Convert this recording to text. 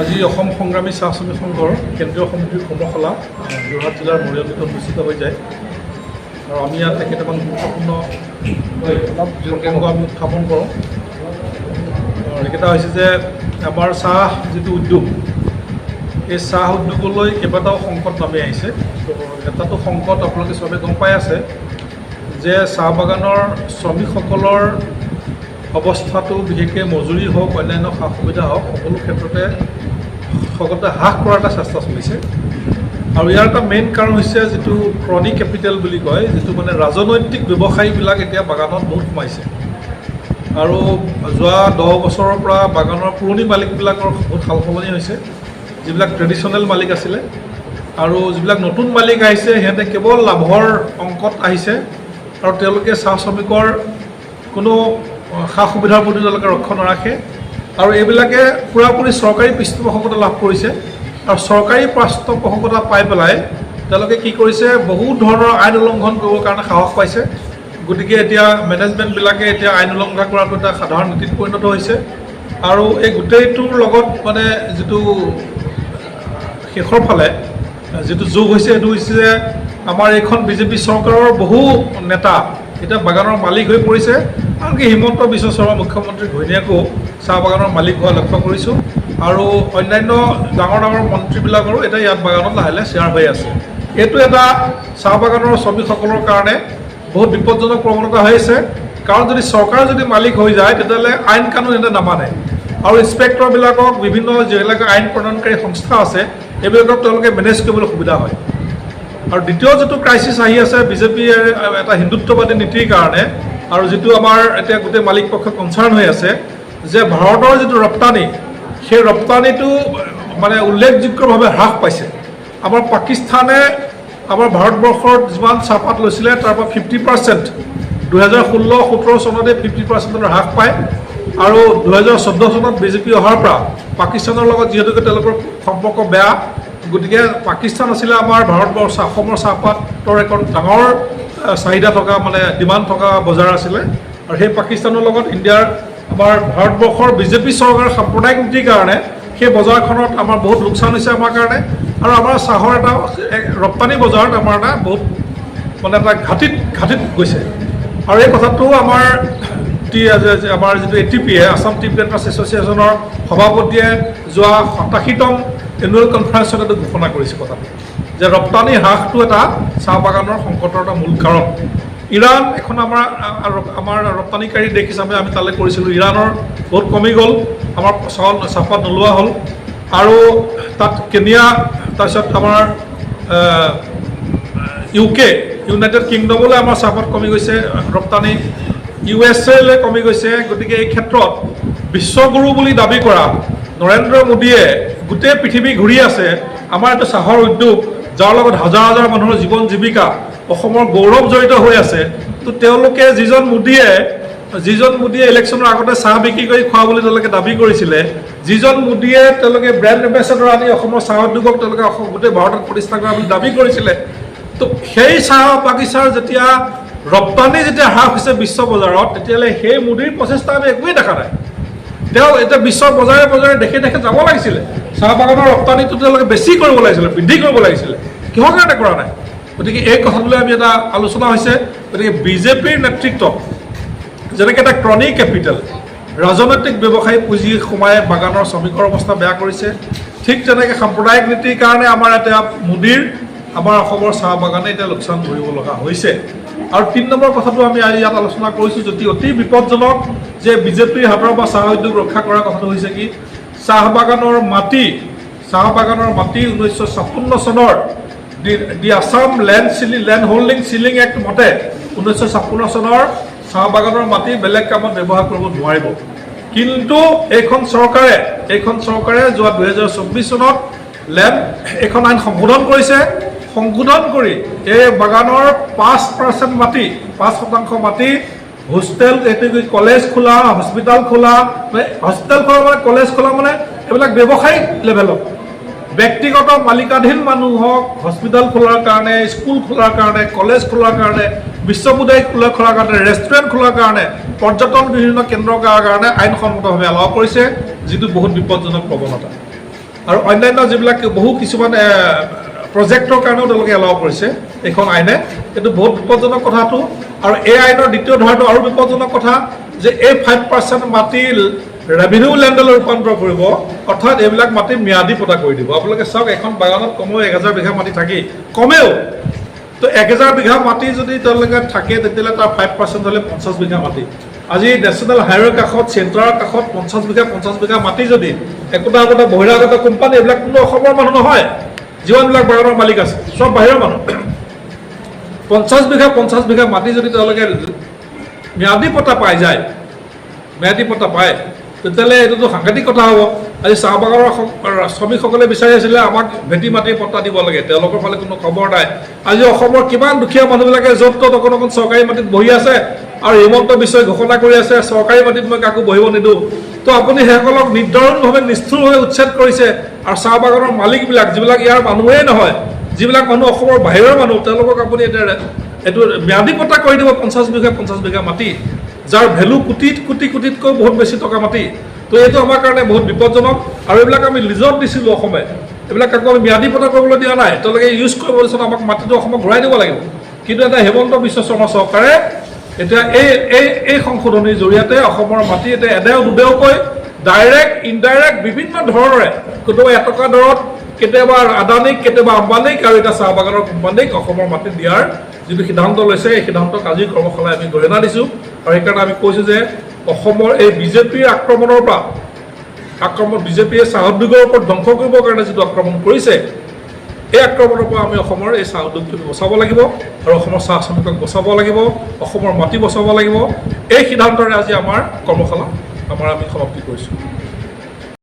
আজি অসম সংগ্ৰামী চাহ শ্ৰমিক সংঘৰ কেন্দ্ৰীয় সমিতিৰ কৰ্মশালা যোৰহাট জিলাৰ মৰিয়নিত অনুষ্ঠিত হৈ যায়। আৰু আমি ইয়াত কেইটামান গুৰুত্বপূৰ্ণ প্ৰসংগ আমি উত্থাপন কৰোঁ। এইকেইটা হৈছে যে আমাৰ চাহ যিটো উদ্যোগ এই চাহ উদ্যোগলৈ কেইবাটাও সংকট নামি আহিছে। এটাটো সংকট আপোনালোকে চবে গম পাই আছে যে চাহ বাগানৰ শ্ৰমিকসকলৰ অৱস্থাটো বিশেষকৈ মজুৰি হওক অন্যান্য সা সুবিধা হওক সকলো ক্ষেত্ৰতে সকলোতে হ্ৰাস কৰাৰ এটা চেষ্টা চলিছে। আৰু ইয়াৰ এটা মেইন কাৰণ হৈছে যিটো ক্ৰনিক কেপিটেল বুলি কয় যিটো মানে ৰাজনৈতিক ব্যৱসায়ীবিলাক এতিয়া বাগানত বহুত সোমাইছে। আৰু যোৱা দহ বছৰৰ পৰা বাগানৰ পুৰণি মালিকবিলাকৰ বহুত সাল সলনি হৈছে যিবিলাক ট্ৰেডিশ্যনেল মালিক আছিলে। আৰু যিবিলাক নতুন মালিক আহিছে সিহঁতে কেৱল লাভৰ অংকত আহিছে। আৰু তেওঁলোকে চাহ শ্ৰমিকৰ কোনো সা সুবিধাৰ প্ৰতি তেওঁলোকে লক্ষ্য নাৰাখে। আৰু এইবিলাকে পূৰাপূৰি চৰকাৰী পৃষ্ঠপোষকতা লাভ কৰিছে। আৰু চৰকাৰী পৃষ্ঠপোষকতা পাই পেলাই তেওঁলোকে কি কৰিছে বহুত ধৰণৰ আইন উলংঘন কৰিবৰ কাৰণে সাহস পাইছে। গতিকে এতিয়া মেনেজমেণ্টবিলাকে এতিয়া আইন উলংঘন কৰাটো এটা সাধাৰণ নীতিত পৰিণত হৈছে। আৰু এই গোটেইটোৰ লগত মানে যিটো শেষৰ ফালে যিটো যোগ হৈছে সেইটো হৈছে যে আমাৰ এইখন বিজেপি চৰকাৰৰ বহু নেতা এতিয়া বাগানৰ মালিক হৈ পৰিছে। আনকি হিমন্ত বিশ্ব শৰ্মা মুখ্যমন্ত্ৰী ঘৈণীয়েকো চাহ বাগানৰ মালিক হোৱা লক্ষ্য কৰিছোঁ। আৰু অন্যান্য ডাঙৰ ডাঙৰ মন্ত্ৰীবিলাকৰো এতিয়া ইয়াত বাগানত লাহে লাহে শ্বেয়াৰ হৈ আছে। এইটো এটা চাহ বাগানৰ শ্ৰমিকসকলৰ কাৰণে বহুত বিপদজনক প্ৰৱণতা হৈ আছে। কাৰণ যদি চৰকাৰ যদি মালিক হৈ যায়, তেতিয়াহ'লে আইন কানুন এনে নামানে। আৰু ইনস্পেক্টৰবিলাকক বিভিন্ন যিবিলাক আইন প্ৰণয়নকাৰী সংস্থা আছে, এইবিলাকক তেওঁলোকে মেনেজ কৰিবলৈ সুবিধা হয়। আৰু দ্বিতীয় যিটো ক্ৰাইচিছ আহি আছে, বিজেপিৰ এটা হিন্দুত্ববাদী নীতিৰ কাৰণে, আৰু যিটো আমাৰ এতিয়া গোটেই মালিক পক্ষ কনচাৰ্ণ হৈ আছে যে ভাৰতৰ যিটো ৰপ্তানি সেই ৰপ্তানিটো মানে উল্লেখযোগ্যভাৱে হ্ৰাস পাইছে। আমাৰ পাকিস্তানে আমাৰ ভাৰতবৰ্ষৰ যিমান চাহপাত লৈছিলে তাৰ পৰা ফিফটি পাৰ্চেণ্ট দুহেজাৰ ষোল্ল সোতৰ চনতে ফিফটি পাৰ্চেণ্টৰ হ্ৰাস পায়। আৰু দুহেজাৰ চৈধ্য চনত বিজেপি অহাৰ পৰা পাকিস্তানৰ লগত যিহেতুকে তেওঁলোকৰ সম্পৰ্ক বেয়া গতিকে পাকিস্তান আছিলে আমাৰ ভাৰতবৰ্ষ অসমৰ চাহপাতৰ এখন ডাঙৰ চাহিদা থকা মানে ডিমাণ্ড থকা বজাৰ আছিলে। আৰু সেই পাকিস্তানৰ লগত ইণ্ডিয়াৰ আমাৰ ভাৰতবৰ্ষৰ বিজেপি চৰকাৰৰ সাম্প্ৰদায়িক নীতিৰ কাৰণে সেই বজাৰখনত আমাৰ বহুত লোকচান হৈছে আমাৰ কাৰণে। আৰু আমাৰ চাহৰ এটা ৰপ্তানি বজাৰত আমাৰ এটা বহুত মানে এটা ঘাটিত ঘাটিত গৈছে। আৰু এই কথাটো আমাৰ টি আমাৰ যিটো A T P A Assam tea planters এছ'চিয়েশ্যনৰ সভাপতিয়ে যোৱা সাতাশীতম এনুৱেল কনফাৰেন্সত এইটো ঘোষণা কৰিছে কথাটো। যে ৰপ্তানি হ্ৰাসটো এটা চাহ বাগানৰ সংকটৰ এটা মূল কাৰণ। ইৰাণ এখন আমাৰ আমাৰ ৰপ্তানিকাৰী দেশ হিচাপে আমি তালৈ কৰিছিলোঁ। ইৰাণৰ বহুত কমি গ'ল, আমাৰ চাউল, চাহপাত নোলোৱা হ'ল। আৰু তাত কেনিয়া, তাৰপিছত আমাৰ ইউ কে ইউনাইটেড কিংডমলৈ আমাৰ চাহপাত কমি গৈছে, ৰপ্তানি। ইউ এছ এলৈ কমি গৈছে, গতিকে এই ক্ষেত্ৰত বিশ্বগুৰু বুলি দাবি কৰা নৰেন্দ্ৰ মোদীয়ে গোটেই পৃথিৱী ঘূৰি আছে। আমাৰ এইটো চাহৰ উদ্যোগ, যাৰ লগত হাজাৰ হাজাৰ মানুহৰ জীৱন জীৱিকা। অসমৰ গৌৰৱ জড়িত হৈ আছে। তো তেওঁলোকে যিজন মোদীয়ে যিজন মোদীয়ে ইলেকশ্যনৰ আগতে চাহ বিক্ৰী কৰি খোৱা তেওঁলোকে দাবি কৰিছিলে, যিজন মোদীয়ে তেওঁলোকে ব্ৰেণ্ড এম্বেচাডৰ আনি অসমৰ চাহ উদ্যোগক তেওঁলোকে অসম, গোটেই ভাৰতত প্ৰতিষ্ঠা কৰা বুলি দাবি কৰিছিলে। তো সেই চাহ বাগিচাৰ যেতিয়া ৰপ্তানি যেতিয়া হ্ৰাস হৈছে বিশ্ব বজাৰত, তেতিয়াহ'লে সেই মোদীৰ প্ৰচেষ্টা আমি একোৱেই দেখা নাই। তেওঁ এতিয়া বিশ্বৰ বজাৰে বজাৰে দেশে দেশে যাব লাগিছিলে। চাহ বাগানৰ ৰপ্তানিটো তেওঁলোকে বেছি কৰিব লাগিছিলে, বৃদ্ধি কৰিব লাগিছিলে। কিহৰ কাৰণে কৰা নাই? গতিকে এই কথাটোলৈ আমি এটা আলোচনা হৈছে, গতিকে বিজেপিৰ নেতৃত্বত যেনেকৈ এটা ক্ৰনিক কেপিটেল, ৰাজনৈতিক ব্যৱসায়ী পুঁজি সোমাই বাগানৰ শ্ৰমিকৰ অৱস্থা বেয়া কৰিছে, ঠিক তেনেকৈ সাম্প্ৰদায়িক নীতিৰ কাৰণে আমাৰ এতিয়া মোদীৰ, আমাৰ অসমৰ চাহ বাগানে এতিয়া লোকচান ধৰিব লগা হৈছে। আৰু তিনি নম্বৰ কথাটো আমি আজি ইয়াত আলোচনা কৰিছোঁ, যদি অতি বিপদজনক যে বিজেপিৰ হাতৰ পৰা চাহ উদ্যোগ ৰক্ষা কৰাৰ কথাটো হৈছে কি, চাহ বাগানৰ মাটি, চাহ বাগানৰ মাটি ঊনৈছশ ছাপন্ন চনৰ the Assam land ceiling land holding ceiling act মতে ঊনৈছশ ছাপন্ন চনৰ চাহ বাগানৰ মাটি বেলেগ কামত ব্যৱহাৰ কৰিব নোৱাৰিব। কিন্তু এইখন চৰকাৰে এইখন চৰকাৰে যোৱা দুহেজাৰ চৌব্বিছ চনত লেণ্ড এইখন আইন সংশোধন কৰিছে। সংশোধন কৰি এই বাগানৰ পাঁচ পাৰ্চেণ্ট মাটি পাঁচ শতাংশ মাটি হোষ্টেল এইটো কলেজ খোলা হস্পিটেল খোলা হস্পিটেল খোলা মানে কলেজ খোলা মানে এইবিলাক ব্যৱসায়িক লেভেলত ব্যক্তিগত মালিকাধীন মানুহক হস্পিটেল খোলাৰ কাৰণে স্কুল খোলাৰ কাৰণে কলেজ খোলাৰ কাৰণে, বিশ্ববিদ্যালয় খোলা খোলাৰ কাৰণে ৰেষ্টুৰেণ্ট খোলাৰ কাৰণে, পৰ্যটন বিভিন্ন কেন্দ্ৰ কৰাৰ কাৰণে আইনসন্মতভাৱে এলাও কৰিছে, যিটো বহুত বিপদজনক প্ৰৱণতা। আৰু অন্যান্য যিবিলাক বহু কিছুমান প্ৰজেক্টৰ কাৰণেও তেওঁলোকে এলাও কৰিছে, এইখন আইনে। এইটো বহুত বিপদজনক কথাটো। আৰু এই আইনৰ দ্বিতীয় ধাৰাটো আৰু বিপদজনক কথা, যে এই ফাইভ পাৰ্চেণ্ট মাটি ৰেভিনিউ লেণ্ডলৈ ৰূপান্তৰ কৰিব, অৰ্থাৎ এইবিলাক মাটি ম্যাদী পতা কৰি দিব। আপোনালোকে চাওক, এখন বাগানত কমেও এক হাজাৰ বিঘা মাটি থাকেই। কমেও। তো এক হেজাৰ বিঘা মাটি যদি তেওঁলোকে থাকে, তেতিয়াহ'লে তাৰ ফাইভ পাৰ্চেণ্ট হ'লে পঞ্চাছ বিঘা মাটি। আজি নেশ্যনেল হাইৱেৰ কাষত চেণ্টাৰৰ কাষত পঞ্চাছ বিঘা পঞ্চাছ বিঘা মাটি যদি একোটা একোটা বহিৰাগত কোম্পানী, এইবিলাক কোনো অসমৰ মানুহ নহয়। যিমানবিলাক বাগানৰ মালিক আছে, চব বাহিৰৰ মানুহ। পঞ্চাছ বিঘা পঞ্চাছ বিঘা মাটি যদি তেওঁলোকে ম্যাদী পতা পাই যায়, ম্যাদী পতা পায় তেতিয়াহ'লে এইটোতো সাংঘাতিক কথা হ'ব। আজি চাহ বাগানৰ শ্ৰমিকসকলে বিচাৰি আছিলে আমাক ভেটি মাটি পট্টা দিব লাগে। তেওঁলোকৰ ফালে কোনো খবৰ নাই। আজি অসমৰ কিমান দুখীয়া মানুহবিলাকে য'ত ত'ত অকণ অকণ চৰকাৰী মাটিত বহি আছে আৰু হিমন্ত বিশ্বই ঘোষণা কৰি আছে চৰকাৰী মাটিত মই কাকো বহিব নিদিওঁ। তো আপুনি সেইসকলক নিৰ্ধাৰণভাৱে নিষ্ঠুৰভাৱে উচ্ছেদ কৰিছে আৰু চাহ বাগানৰ মালিকবিলাক যিবিলাক ইয়াৰ মানুহেই নহয় যিবিলাক মানুহ অসমৰ বাহিৰৰ মানুহ তেওঁলোকক আপুনি এতিয়া এইটো ম্যাদী পট্টা কৰি দিব পঞ্চাছ বিঘা পঞ্চাছ বিঘা মাটি। যাৰ ভেলু কোটিত কোটি কোটিতকৈ বহুত বেছি টকা মাটি। তো এইটো আমাৰ কাৰণে বহুত বিপদজনক। আৰু এইবিলাক আমি লিজত দিছিলোঁ অসমে। এইবিলাক কাকো আমি ম্যাদী পতা কৰিবলৈ দিয়া নাই। তেওঁলোকে ইউজ কৰিব দিছত আমাক মাটিটো অসমক ঘূৰাই দিব লাগিব। কিন্তু এটা হেমন্ত বিশ্ব শৰ্মা চৰকাৰে এতিয়া এই এই এই সংশোধনীৰ জৰিয়তে অসমৰ মাটি এতিয়া এদেও দুদেওকৈ ডাইৰেক্ট ইনডাইৰেক্ট বিভিন্ন ধৰণেৰে কেতিয়াবা এটকা দৰত কেতিয়াবা আদানীক কেতিয়াবা আম্বানীক আৰু এতিয়া চাহ বাগানৰ কোম্পানীক অসমৰ মাটি দিয়াৰ যিটো সিদ্ধান্ত লৈছে এই সিদ্ধান্তক আজি কৰ্মশালাত আমি গৰিহণা দিছোঁ। আৰু সেইকাৰণে আমি কৈছোঁ যে অসমৰ এই বিজেপিৰ আক্ৰমণৰ পৰা আক্ৰমণ বিজেপিয়ে চাহ উদ্যোগৰ ওপৰত ধ্বংস কৰিবৰ কাৰণে যিটো আক্ৰমণ কৰিছে এই আক্ৰমণৰ পৰা আমি অসমৰ এই চাহ উদ্যোগটোক বচাব লাগিব আৰু অসমৰ চাহ শ্ৰমিকক বচাব লাগিব অসমৰ মাটি বচাব লাগিব। এই সিদ্ধান্তৰে আজি আমাৰ কৰ্মশালা আমাৰ আমি সমাপ্তি কৰিছোঁ।